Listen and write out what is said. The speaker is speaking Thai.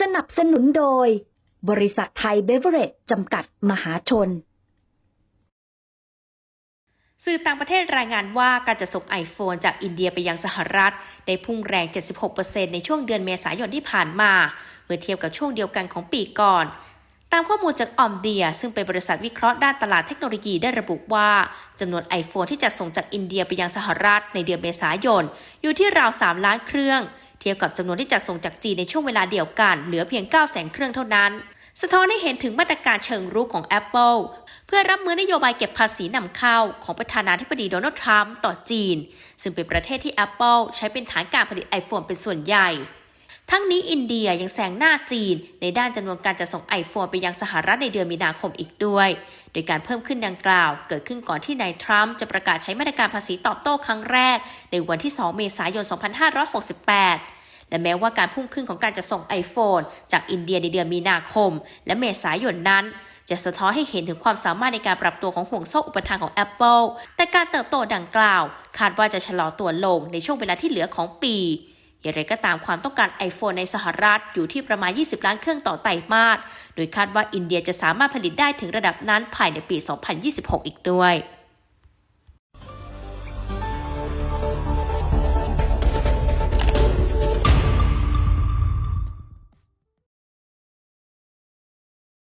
สนับสนุนโดย บริษัทไทยเบเวอเรจจำกัดมหาชน สื่อต่างประเทศรายงานว่าการจะส่ง iPhone จากอินเดียไปยังสหรัฐ ได้พุ่งแรง 76%ในช่วงเดือนเมษายนที่ผ่านมา เมื่อเทียบกับช่วงเดียวกันของปีก่อน ตามข้อมูลจากออมเดีย ซึ่งเป็นบริษัทวิเคราะห์ด้านตลาดเทคโนโลยีได้ระบุว่าจำนวน iPhone ที่จะส่งจากอินเดียไปยังสหรัฐในเดือนเมษายน อยู่ที่ราว 3 ล้านเครื่อง เทียบกับจำนวนที่จะส่งจากจีนในช่วงเวลาเดียวกัน เหลือเพียง 9 0 0 0 0เครื่องเท่านั้น สะท้อนให้เห็นถึงมาตรการเชิงรุกของ Apple เพื่อรับมือนโยบายเก็บภาษีนำเข้าของประธานาธิบดีโดนัลด์ทรัมป์ต่อจีน ซึ่งเป็นประเทศที่ Apple ใช้เป็นฐานการผลิต iPhone เป็นส่วนใหญ่ ทั้งนี้อินเดียยังแซงหน้าจีน ในด้านจำนวนการจะส่ง iPhone ไปยังสหรัฐในเดือนมีนาคมอีกด้วย โดยการเพิ่มขึ้นดังกล่าว เกิดขึ้นก่อนที่นายทรัมป์จะประกาศใช้มาตรการภาษีตอบโต้ครั้งแรก ในวันที่ 2 เมษายน 2568และแม้ว่าการพุ่งขึ้นของการจะส่ง iPhone จากอินเดียในเดือนมีนาคม และเมษายนนั้น จะสะท้อนให้เห็นถึงความสามารถในการปรับตัวของห่วงโซ่อุปทานของ Apple แต่การเติบโตดังกล่าว คาดว่าจะชะลอตัวลงในช่วงเวลาที่เหลือของปี อย่างไรก็ตามความต้องการ iPhone ในสหรัฐอยู่ที่ประมาณ 20 ล้านเครื่องต่อไตรมาส โดยคาดว่าอินเดียจะสามารถผลิตได้ถึงระดับนั้นภายในปี 2026 อีกด้วย